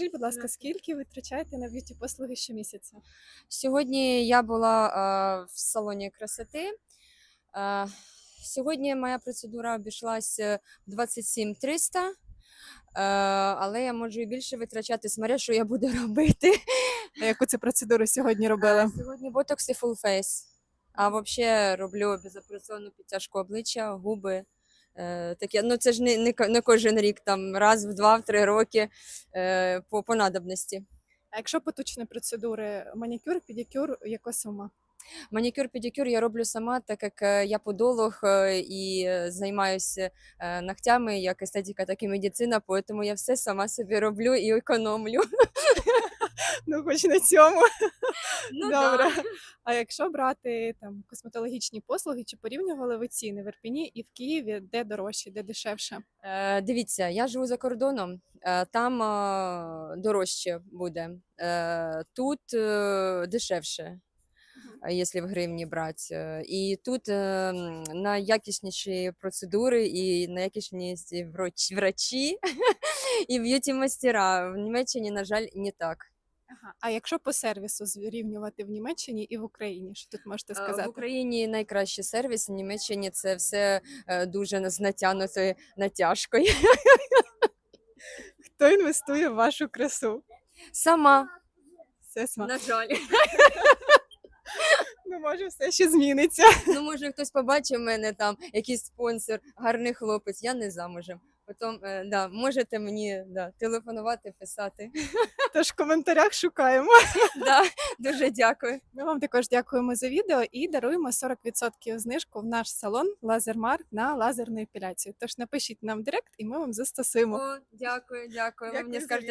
Скажіть, будь ласка, скільки ви витрачаєте на б'юті послуги щомісяця? Сьогодні я була е, в салоні красоти. Е, сьогодні моя процедура обійшлася в 27 300, е, але я можу і більше витрачати, смотря, що я буду робити. А Яку це процедуру сьогодні робили? Е, Сьогодні ботокс і face. А взагалі роблю безопераційну підтяжку обличчя, губи. Е, таке. Ну, це ж не, не, не кожен рік, там раз в два-три роки е, по, по надобності. А якщо поточні процедури, манікюр, педикюр, яка сума? Манікюр, педикюр я роблю сама, так як е, я подолог е, і займаюся ногтями, як естетика, так і медицина, тому я все сама собі роблю і економлю. Ну, хоч на цьому. Ну, Добре. А якщо брати там косметологічні послуги, чи порівнювали ви ціни в Ірпіні і в Києві, де дорожче, де дешевше? Е, дивіться, я живу за кордоном, е, там е, дорожче буде. Е, тут е, дешевше. Якщо в гривні брати. Е, І тут е, на якісніші процедури і на якісніші врач- врачі і б'юті мастера. В Німеччині, на жаль, не так. Ага. А якщо по сервісу зрівнювати в Німеччині і в Україні, що тут можете Е, сказати? В Україні найкращий сервіс, в Німеччині це все е, дуже з натягнутою натяжкою. Хто інвестує в вашу красу? Сама, Все сма. на жаль. Ну, може, все ще зміниться. Ну, може, хтось побачив мене там, якийсь спонсор, гарний хлопець, я не замужем. Потім, е, да, можете мені да, телефонувати, писати. Тож в коментарях шукаємо. Да, дуже дякую. Ми вам також дякуємо за відео і даруємо 40% знижку в наш салон Лазермар на лазерну епіляцію. Тож напишіть нам в директ, і ми вам застосуємо. О, дякую, дякую. Ви Дякую мені за скажете